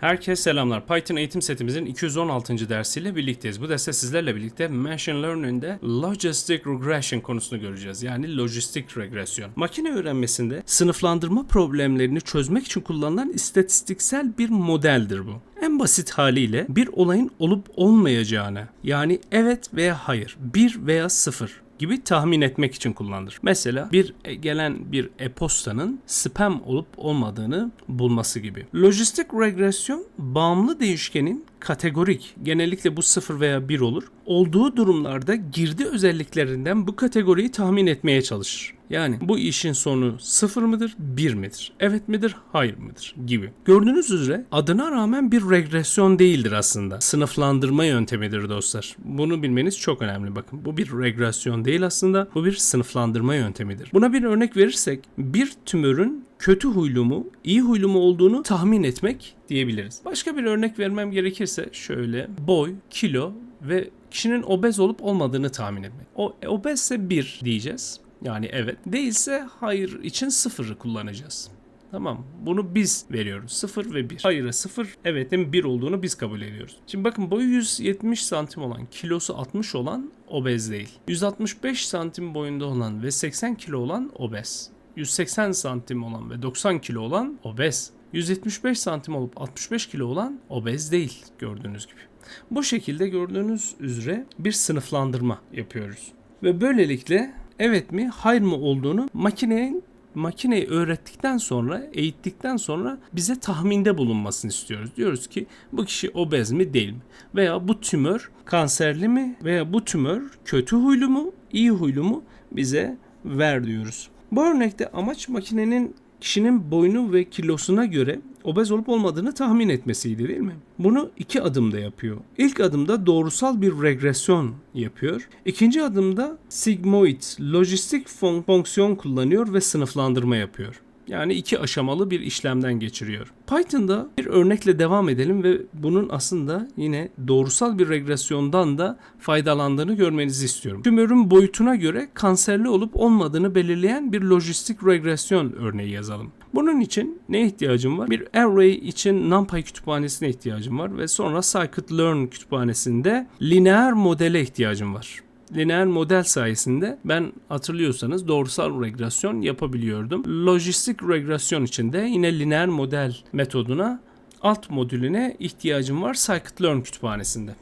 Herkese selamlar. Python eğitim setimizin 216. dersiyle birlikteyiz. Bu derste sizlerle birlikte Machine Learning'de Logistic Regression konusunu göreceğiz. Yani lojistik regresyon. Makine öğrenmesinde sınıflandırma problemlerini çözmek için kullanılan istatistiksel bir modeldir bu. En basit haliyle bir olayın olup olmayacağını yani evet veya hayır, bir veya sıfır gibi tahmin etmek için kullanılır. Mesela bir e, gelen bir e-postanın spam olup olmadığını bulması gibi. Lojistik regresyon bağımlı değişkenin kategorik, genellikle bu 0 veya 1 olur, olduğu durumlarda girdi özelliklerinden bu kategoriyi tahmin etmeye çalışır. Yani bu işin sonu 0 mıdır, 1 midir, evet midir, hayır mıdır gibi. Gördüğünüz üzere adına rağmen bir regresyon değildir aslında. Sınıflandırma yöntemidir dostlar. Bunu bilmeniz çok önemli bakın. Bu bir regresyon değil aslında, bu bir sınıflandırma yöntemidir. Buna bir örnek verirsek bir tümörün kötü huylu mu, iyi huylu mu olduğunu tahmin etmek diyebiliriz. Başka bir örnek vermem gerekirse şöyle boy, kilo ve kişinin obez olup olmadığını tahmin etmek. O e, obezse 1 diyeceğiz. Yani evet. Değilse hayır için sıfırı kullanacağız. Tamam. Bunu biz veriyoruz. 0 ve 1. Hayır'a 0, evetin 1 olduğunu biz kabul ediyoruz. Şimdi bakın boyu 170 santim olan, kilosu 60 olan obez değil. 165 santim boyunda olan ve 80 kilo olan obez. 180 santim olan ve 90 kilo olan obez. 175 santim olup 65 kilo olan obez değil gördüğünüz gibi. Bu şekilde gördüğünüz üzere bir sınıflandırma yapıyoruz. Ve böylelikle evet mi hayır mı olduğunu makinenin makineyi öğrettikten sonra, eğittikten sonra bize tahminde bulunmasını istiyoruz. Diyoruz ki bu kişi obez mi değil mi? Veya bu tümör kanserli mi? Veya bu tümör kötü huylu mu, iyi huylu mu? Bize ver diyoruz. Bu örnekte amaç makinenin kişinin boynu ve kilosuna göre obez olup olmadığını tahmin etmesiydi değil mi? Bunu iki adımda yapıyor. İlk adımda doğrusal bir regresyon yapıyor. İkinci adımda sigmoid, lojistik fon- fonksiyon kullanıyor ve sınıflandırma yapıyor. Yani iki aşamalı bir işlemden geçiriyor. Python'da bir örnekle devam edelim ve bunun aslında yine doğrusal bir regresyondan da faydalandığını görmenizi istiyorum. Tümörün boyutuna göre kanserli olup olmadığını belirleyen bir lojistik regresyon örneği yazalım. Bunun için ne ihtiyacım var? Bir array için NumPy kütüphanesine ihtiyacım var ve sonra scikit-learn kütüphanesinde lineer modele ihtiyacım var lineer model sayesinde ben hatırlıyorsanız doğrusal regresyon yapabiliyordum. Lojistik regresyon için de yine lineer model metoduna alt modülüne ihtiyacım var scikit-learn kütüphanesinde.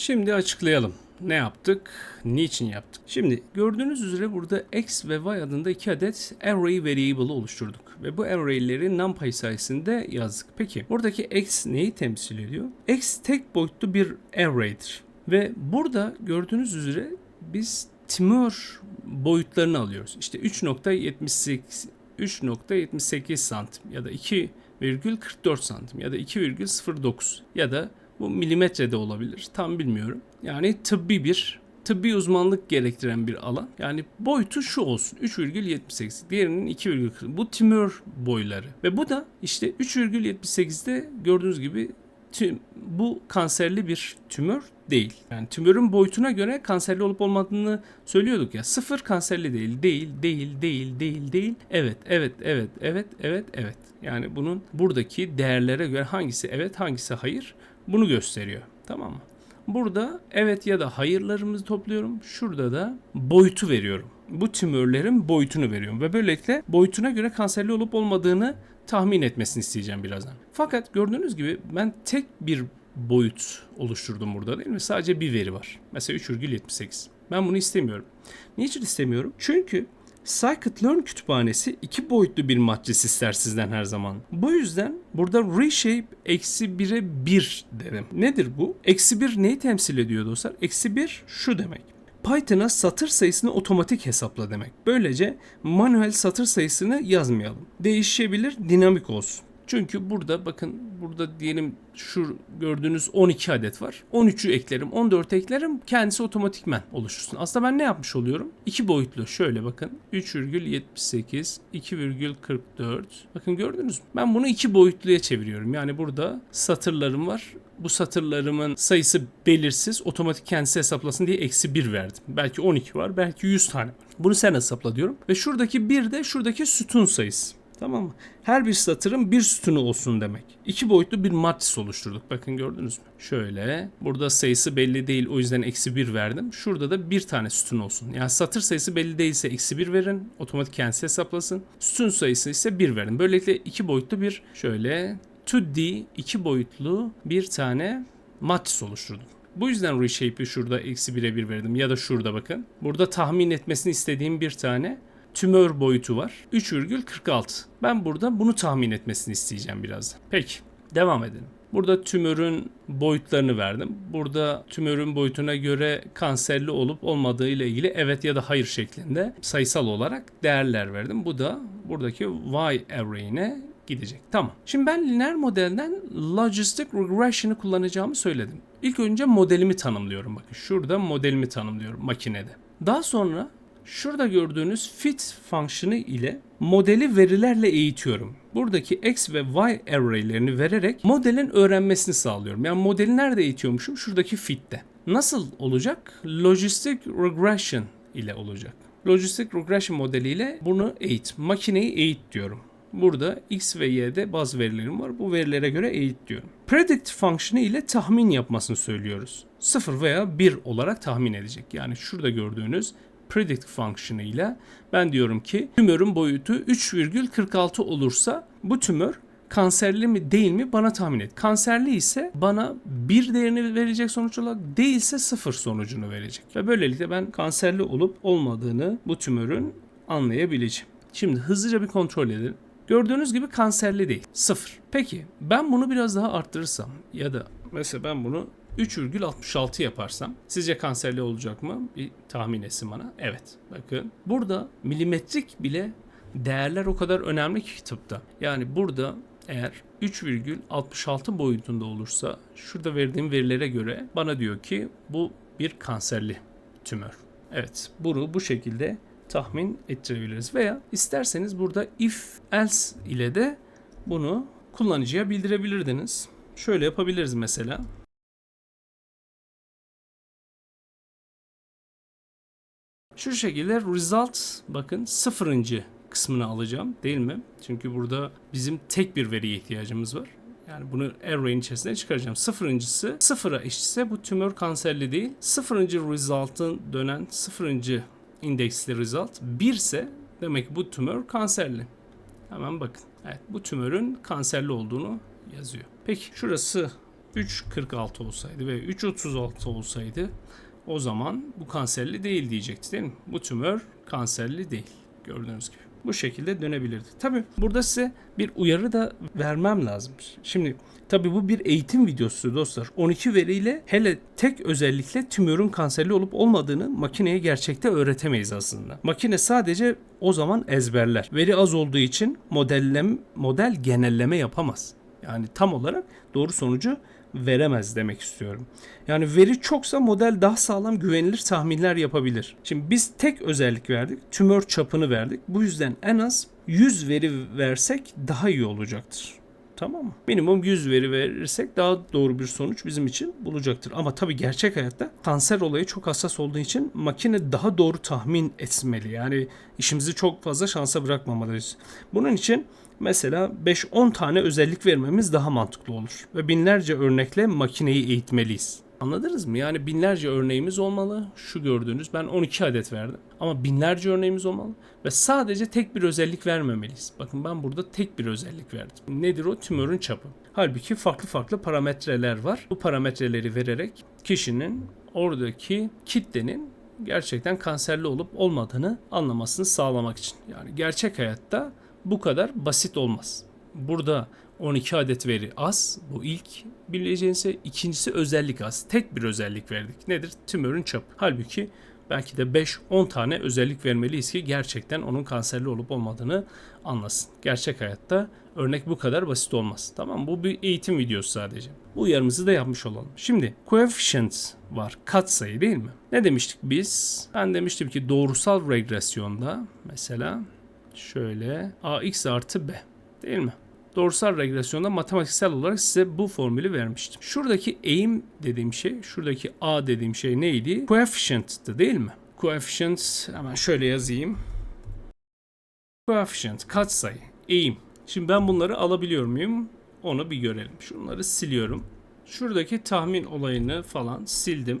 Şimdi açıklayalım. Ne yaptık? Niçin yaptık? Şimdi gördüğünüz üzere burada x ve y adında iki adet array variable oluşturduk. Ve bu array'leri numpy sayesinde yazdık. Peki buradaki x neyi temsil ediyor? x tek boyutlu bir array'dir. Ve burada gördüğünüz üzere biz tümör boyutlarını alıyoruz. İşte 3.78 3.78 santim ya da 2,44 santim ya da 2,09 ya da bu milimetrede olabilir. Tam bilmiyorum. Yani tıbbi bir tıbbi uzmanlık gerektiren bir alan. Yani boyutu şu olsun 3,78 diğerinin 2,40 bu tümör boyları ve bu da işte 3,78'de gördüğünüz gibi tüm, bu kanserli bir tümör değil. Yani tümörün boyutuna göre kanserli olup olmadığını söylüyorduk ya. Sıfır kanserli değil, değil, değil, değil, değil, değil. Evet, evet, evet, evet, evet, evet. Yani bunun buradaki değerlere göre hangisi evet, hangisi hayır bunu gösteriyor. Tamam mı? Burada evet ya da hayırlarımızı topluyorum. Şurada da boyutu veriyorum. Bu tümörlerin boyutunu veriyorum. Ve böylelikle boyutuna göre kanserli olup olmadığını tahmin etmesini isteyeceğim birazdan. Fakat gördüğünüz gibi ben tek bir boyut oluşturdum burada değil mi? Sadece bir veri var. Mesela 3,78. Ben bunu istemiyorum. Niçin istemiyorum? Çünkü Scikit-learn kütüphanesi iki boyutlu bir matris ister sizden her zaman. Bu yüzden burada reshape eksi 1'e 1 derim. Nedir bu? Eksi 1 neyi temsil ediyor dostlar? Eksi 1 şu demek. Python'a satır sayısını otomatik hesapla demek. Böylece manuel satır sayısını yazmayalım. Değişebilir, dinamik olsun. Çünkü burada bakın burada diyelim şu gördüğünüz 12 adet var. 13'ü eklerim, 14 eklerim kendisi otomatikmen oluştursun. Aslında ben ne yapmış oluyorum? İki boyutlu şöyle bakın 3,78, 2,44. Bakın gördünüz mü? Ben bunu iki boyutluya çeviriyorum. Yani burada satırlarım var. Bu satırlarımın sayısı belirsiz. Otomatik kendisi hesaplasın diye eksi 1 verdim. Belki 12 var, belki 100 tane var. Bunu sen hesapla diyorum. Ve şuradaki 1 de şuradaki sütun sayısı. Tamam mı? Her bir satırın bir sütunu olsun demek. İki boyutlu bir matris oluşturduk. Bakın gördünüz mü? Şöyle. Burada sayısı belli değil. O yüzden eksi 1 verdim. Şurada da bir tane sütun olsun. Yani satır sayısı belli değilse eksi 1 verin. Otomatik kendisi hesaplasın. Sütun sayısı ise 1 verin. Böylelikle iki boyutlu bir şöyle 2D iki boyutlu bir tane matris oluşturdum. Bu yüzden reshape'i şurada eksi 1'e 1 verdim. Ya da şurada bakın. Burada tahmin etmesini istediğim bir tane tümör boyutu var. 3,46. Ben burada bunu tahmin etmesini isteyeceğim birazdan. Peki devam edelim. Burada tümörün boyutlarını verdim. Burada tümörün boyutuna göre kanserli olup olmadığı ile ilgili evet ya da hayır şeklinde sayısal olarak değerler verdim. Bu da buradaki y array'ine gidecek. Tamam. Şimdi ben lineer modelden logistic regression'ı kullanacağımı söyledim. İlk önce modelimi tanımlıyorum. Bakın şurada modelimi tanımlıyorum makinede. Daha sonra Şurada gördüğünüz fit fonksiyonu ile modeli verilerle eğitiyorum. Buradaki x ve y array'lerini vererek modelin öğrenmesini sağlıyorum. Yani modeli nerede eğitiyormuşum? Şuradaki fit'te. Nasıl olacak? Logistic regression ile olacak. Logistic regression modeliyle bunu eğit. Makineyi eğit diyorum. Burada x ve y'de bazı verilerim var. Bu verilere göre eğit diyorum. Predict fonksiyonu ile tahmin yapmasını söylüyoruz. 0 veya 1 olarak tahmin edecek. Yani şurada gördüğünüz predict fonksiyonu ile ben diyorum ki tümörün boyutu 3,46 olursa bu tümör kanserli mi değil mi bana tahmin et. Kanserli ise bana bir değerini verecek sonuç olarak değilse sıfır sonucunu verecek. Ve böylelikle ben kanserli olup olmadığını bu tümörün anlayabileceğim. Şimdi hızlıca bir kontrol edelim. Gördüğünüz gibi kanserli değil. Sıfır. Peki ben bunu biraz daha arttırırsam ya da mesela ben bunu 3,66 yaparsam sizce kanserli olacak mı? Bir tahmin etsin bana. Evet. Bakın burada milimetrik bile değerler o kadar önemli ki tıpta. Yani burada eğer 3,66 boyutunda olursa şurada verdiğim verilere göre bana diyor ki bu bir kanserli tümör. Evet bunu bu şekilde tahmin ettirebiliriz. Veya isterseniz burada if else ile de bunu kullanıcıya bildirebilirdiniz. Şöyle yapabiliriz mesela. Şu şekilde result bakın sıfırıncı kısmını alacağım değil mi? Çünkü burada bizim tek bir veriye ihtiyacımız var. Yani bunu array'in içerisine çıkaracağım. Sıfırıncısı sıfıra eşitse bu tümör kanserli değil. Sıfırıncı result'ın dönen sıfırıncı indeksli result 1 ise demek ki bu tümör kanserli. Hemen bakın. Evet bu tümörün kanserli olduğunu yazıyor. Peki şurası 3.46 olsaydı ve 3.36 olsaydı o zaman bu kanserli değil diyecekti değil mi? Bu tümör kanserli değil. Gördüğünüz gibi. Bu şekilde dönebilirdi. Tabi burada size bir uyarı da vermem lazım. Şimdi tabi bu bir eğitim videosu dostlar. 12 veriyle hele tek özellikle tümörün kanserli olup olmadığını makineye gerçekte öğretemeyiz aslında. Makine sadece o zaman ezberler. Veri az olduğu için modellem, model genelleme yapamaz. Yani tam olarak doğru sonucu veremez demek istiyorum. Yani veri çoksa model daha sağlam güvenilir tahminler yapabilir. Şimdi biz tek özellik verdik. Tümör çapını verdik. Bu yüzden en az 100 veri versek daha iyi olacaktır. Tamam mı? Minimum 100 veri verirsek daha doğru bir sonuç bizim için bulacaktır. Ama tabii gerçek hayatta kanser olayı çok hassas olduğu için makine daha doğru tahmin etmeli. Yani işimizi çok fazla şansa bırakmamalıyız. Bunun için mesela 5-10 tane özellik vermemiz daha mantıklı olur. Ve binlerce örnekle makineyi eğitmeliyiz. Anladınız mı? Yani binlerce örneğimiz olmalı. Şu gördüğünüz ben 12 adet verdim. Ama binlerce örneğimiz olmalı. Ve sadece tek bir özellik vermemeliyiz. Bakın ben burada tek bir özellik verdim. Nedir o? Tümörün çapı. Halbuki farklı farklı parametreler var. Bu parametreleri vererek kişinin oradaki kitlenin gerçekten kanserli olup olmadığını anlamasını sağlamak için. Yani gerçek hayatta bu kadar basit olmaz. Burada 12 adet veri az. Bu ilk bileceğiniz şey. İkincisi özellik az. Tek bir özellik verdik. Nedir? Tümörün çapı. Halbuki belki de 5-10 tane özellik vermeliyiz ki gerçekten onun kanserli olup olmadığını anlasın. Gerçek hayatta örnek bu kadar basit olmaz. Tamam bu bir eğitim videosu sadece. Bu uyarımızı da yapmış olalım. Şimdi coefficient var. Katsayı değil mi? Ne demiştik biz? Ben demiştim ki doğrusal regresyonda mesela şöyle ax artı b değil mi? Doğrusal regresyonda matematiksel olarak size bu formülü vermiştim. Şuradaki eğim dediğim şey, şuradaki a dediğim şey neydi? Coefficient'tı değil mi? Coefficient hemen şöyle yazayım. Coefficient katsayı, eğim. Şimdi ben bunları alabiliyor muyum? Onu bir görelim. Şunları siliyorum. Şuradaki tahmin olayını falan sildim.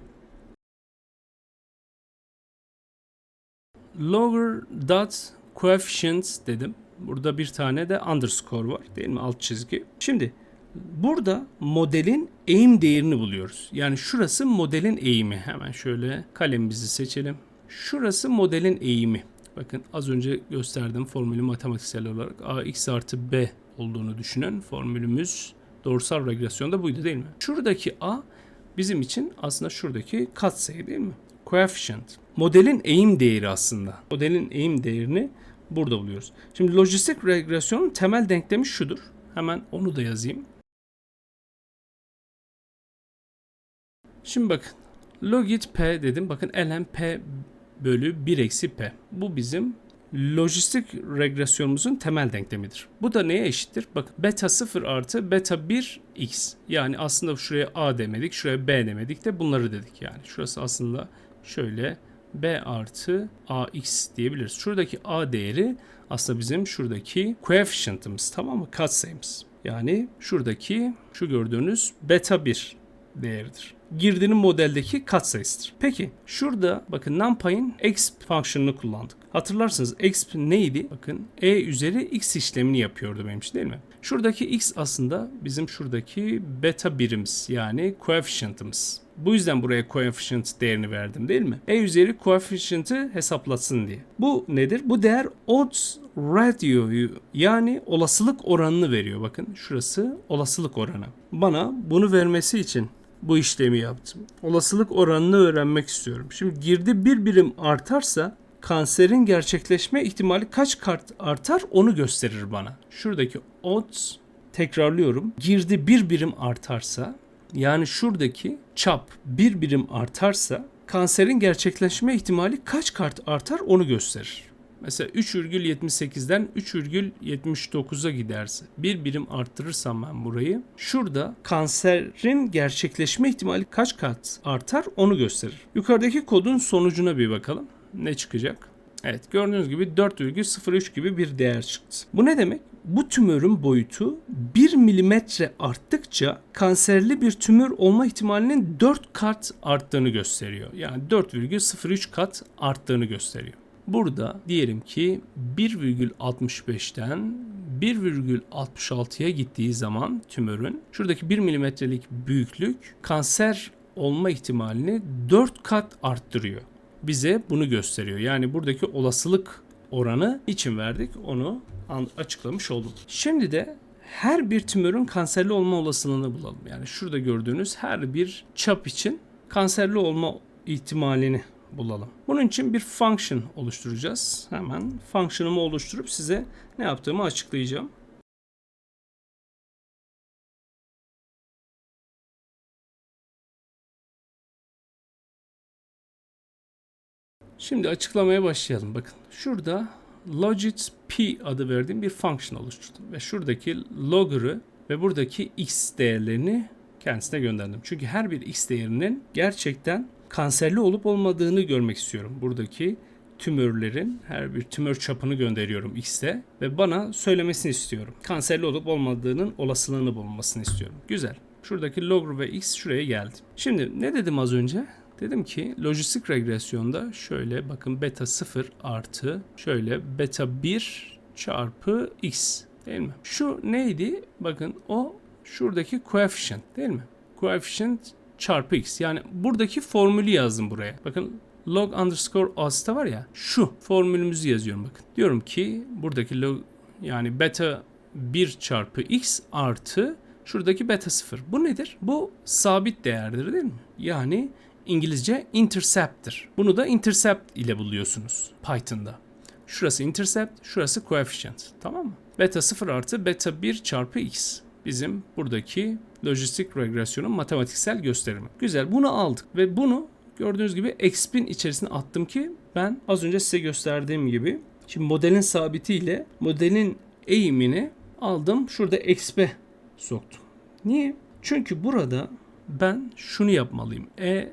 Lower dot coefficient dedim. Burada bir tane de underscore var değil mi alt çizgi. Şimdi burada modelin eğim değerini buluyoruz. Yani şurası modelin eğimi. Hemen şöyle kalemimizi seçelim. Şurası modelin eğimi. Bakın az önce gösterdiğim formülü matematiksel olarak ax artı b olduğunu düşünün. Formülümüz doğrusal regresyonda buydu değil mi? Şuradaki a bizim için aslında şuradaki katsayı değil mi? Coefficient. Modelin eğim değeri aslında. Modelin eğim değerini burada buluyoruz. Şimdi lojistik regresyonun temel denklemi şudur. Hemen onu da yazayım. Şimdi bakın. Logit p dedim. Bakın ln p bölü 1 eksi p. Bu bizim lojistik regresyonumuzun temel denklemidir. Bu da neye eşittir? Bakın beta 0 artı beta 1 x. Yani aslında şuraya a demedik, şuraya b demedik de bunları dedik yani. Şurası aslında şöyle b artı ax diyebiliriz. Şuradaki a değeri aslında bizim şuradaki coefficient'ımız tamam mı? Katsayımız. Yani şuradaki şu gördüğünüz beta 1 değeridir. Girdinin modeldeki katsayısıdır. Peki şurada bakın NumPy'in exp fonksiyonunu kullandık. Hatırlarsınız exp neydi? Bakın e üzeri x işlemini yapıyordu benim için değil mi? Şuradaki x aslında bizim şuradaki beta birimiz yani coefficient'ımız. Bu yüzden buraya coefficient değerini verdim değil mi? E üzeri coefficient'ı hesaplatsın diye. Bu nedir? Bu değer odds ratio'yu yani olasılık oranını veriyor. Bakın şurası olasılık oranı. Bana bunu vermesi için bu işlemi yaptım. Olasılık oranını öğrenmek istiyorum. Şimdi girdi bir birim artarsa kanserin gerçekleşme ihtimali kaç kat artar onu gösterir bana. Şuradaki odds tekrarlıyorum. Girdi bir birim artarsa yani şuradaki çap bir birim artarsa kanserin gerçekleşme ihtimali kaç kat artar onu gösterir. Mesela 3,78'den 3,79'a giderse bir birim arttırırsam ben burayı şurada kanserin gerçekleşme ihtimali kaç kat artar onu gösterir. Yukarıdaki kodun sonucuna bir bakalım. Ne çıkacak? Evet gördüğünüz gibi 4,03 gibi bir değer çıktı. Bu ne demek? Bu tümörün boyutu 1 milimetre arttıkça kanserli bir tümör olma ihtimalinin 4 kat arttığını gösteriyor. Yani 4,03 kat arttığını gösteriyor. Burada diyelim ki 1,65'ten 1,66'ya gittiği zaman tümörün şuradaki 1 milimetrelik büyüklük kanser olma ihtimalini 4 kat arttırıyor. Bize bunu gösteriyor. Yani buradaki olasılık oranı için verdik onu açıklamış oldum. Şimdi de her bir tümörün kanserli olma olasılığını bulalım. Yani şurada gördüğünüz her bir çap için kanserli olma ihtimalini bulalım. Bunun için bir function oluşturacağız. Hemen function'ımı oluşturup size ne yaptığımı açıklayacağım. Şimdi açıklamaya başlayalım. Bakın şurada logit p adı verdiğim bir function oluşturdum. Ve şuradaki logger'ı ve buradaki x değerlerini kendisine gönderdim. Çünkü her bir x değerinin gerçekten kanserli olup olmadığını görmek istiyorum. Buradaki tümörlerin her bir tümör çapını gönderiyorum X'e ve bana söylemesini istiyorum. Kanserli olup olmadığının olasılığını bulunmasını istiyorum. Güzel. Şuradaki log ve X şuraya geldi. Şimdi ne dedim az önce? Dedim ki lojistik regresyonda şöyle bakın beta 0 artı şöyle beta 1 çarpı x değil mi? Şu neydi? Bakın o şuradaki coefficient değil mi? Coefficient çarpı x. Yani buradaki formülü yazdım buraya. Bakın log underscore asta var ya şu formülümüzü yazıyorum bakın. Diyorum ki buradaki log yani beta 1 çarpı x artı şuradaki beta 0. Bu nedir? Bu sabit değerdir değil mi? Yani İngilizce intercept'tir. Bunu da intercept ile buluyorsunuz Python'da. Şurası intercept, şurası coefficient. Tamam mı? Beta 0 artı beta 1 çarpı x. Bizim buradaki lojistik regresyonun matematiksel gösterimi. Güzel bunu aldık ve bunu gördüğünüz gibi xp'in içerisine attım ki ben az önce size gösterdiğim gibi şimdi modelin sabitiyle modelin eğimini aldım şurada xp'e soktum. Niye? Çünkü burada ben şunu yapmalıyım. E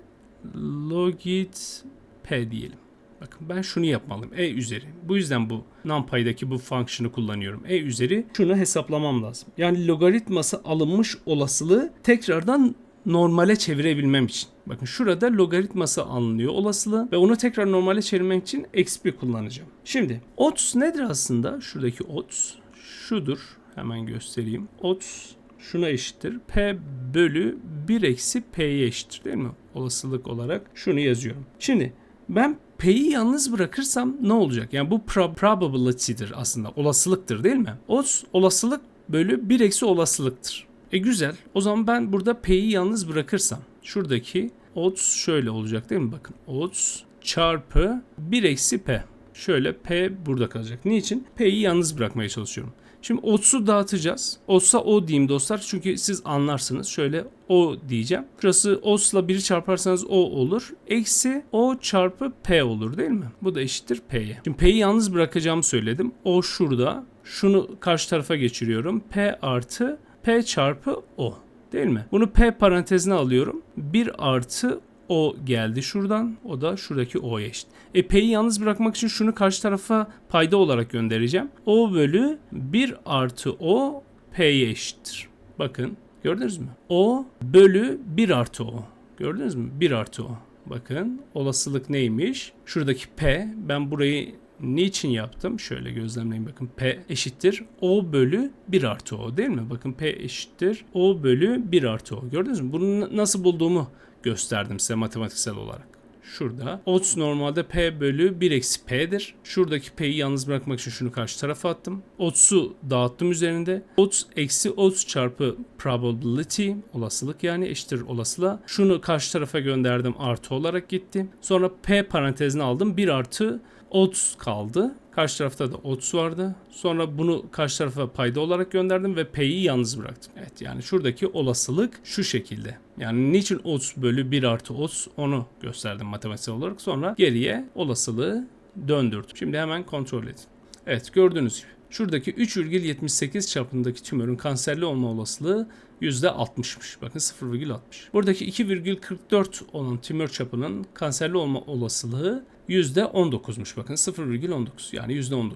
logit p diyelim. Bakın ben şunu yapmalıyım. E üzeri. Bu yüzden bu NumPy'daki bu fonksiyonu kullanıyorum. E üzeri şunu hesaplamam lazım. Yani logaritması alınmış olasılığı tekrardan normale çevirebilmem için. Bakın şurada logaritması alınıyor olasılığı ve onu tekrar normale çevirmek için xp kullanacağım. Şimdi odds nedir aslında? Şuradaki odds şudur. Hemen göstereyim. Odds şuna eşittir. P bölü 1 eksi P'ye eşittir değil mi? Olasılık olarak şunu yazıyorum. Şimdi ben P'yi yalnız bırakırsam ne olacak? Yani bu pro- probability'dir aslında. Olasılıktır değil mi? Odds olasılık bölü 1 eksi olasılıktır. E güzel. O zaman ben burada P'yi yalnız bırakırsam şuradaki odds şöyle olacak değil mi? Bakın odds çarpı 1 eksi P. Şöyle P burada kalacak. Niçin? P'yi yalnız bırakmaya çalışıyorum. Şimdi odds'u dağıtacağız. Odds'a O diyeyim dostlar. Çünkü siz anlarsınız. Şöyle O diyeceğim. Şurası odds'la 1'i çarparsanız O olur. Eksi O çarpı P olur değil mi? Bu da eşittir P'ye. Şimdi P'yi yalnız bırakacağımı söyledim. O şurada. Şunu karşı tarafa geçiriyorum. P artı P çarpı O. Değil mi? Bunu P parantezine alıyorum. 1 artı o geldi şuradan. O da şuradaki O'ya eşit. E P'yi yalnız bırakmak için şunu karşı tarafa payda olarak göndereceğim. O bölü 1 artı O P'ye eşittir. Bakın gördünüz mü? O bölü 1 artı O. Gördünüz mü? 1 artı O. Bakın olasılık neymiş? Şuradaki P ben burayı niçin yaptım? Şöyle gözlemleyin bakın P eşittir O bölü 1 artı O değil mi? Bakın P eşittir O bölü 1 artı O. Gördünüz mü? Bunu na- nasıl bulduğumu gösterdim size matematiksel olarak. Şurada odds normalde p bölü 1 eksi p'dir. Şuradaki p'yi yalnız bırakmak için şunu karşı tarafa attım. Odds'u dağıttım üzerinde. Odds eksi odds çarpı probability olasılık yani eşittir olasılığa. Şunu karşı tarafa gönderdim artı olarak gitti. Sonra p parantezine aldım. 1 artı odds kaldı. Karşı tarafta da odds vardı. Sonra bunu karşı tarafa payda olarak gönderdim ve p'yi yalnız bıraktım. Evet yani şuradaki olasılık şu şekilde. Yani niçin odds bölü 1 artı odds onu gösterdim matematiksel olarak. Sonra geriye olasılığı döndürdüm. Şimdi hemen kontrol edin. Evet gördüğünüz gibi. Şuradaki 3,78 çapındaki tümörün kanserli olma olasılığı %60'mış. Bakın 0,60. Buradaki 2,44 olan tümör çapının kanserli olma olasılığı %19'muş. Bakın 0,19 yani %19.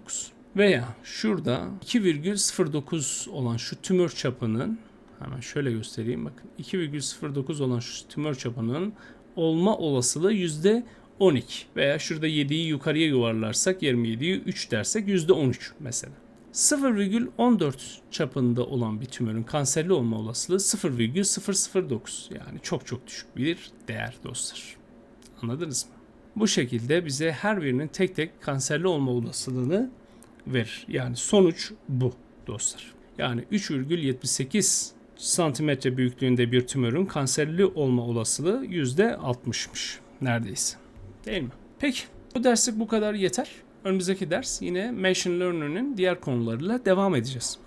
Veya şurada 2,09 olan şu tümör çapının hemen şöyle göstereyim bakın 2,09 olan şu tümör çapının olma olasılığı yüzde 12 veya şurada 7'yi yukarıya yuvarlarsak 27'yi 3 dersek %13 mesela. 0,14 çapında olan bir tümörün kanserli olma olasılığı 0,009 yani çok çok düşük bir değer dostlar. Anladınız mı? Bu şekilde bize her birinin tek tek kanserli olma olasılığını verir. Yani sonuç bu dostlar. Yani 3,78 santimetre büyüklüğünde bir tümörün kanserli olma olasılığı %60'mış neredeyse. Değil mi? Peki bu derslik bu kadar yeter. Önümüzdeki ders yine Machine Learning'in diğer konularıyla devam edeceğiz.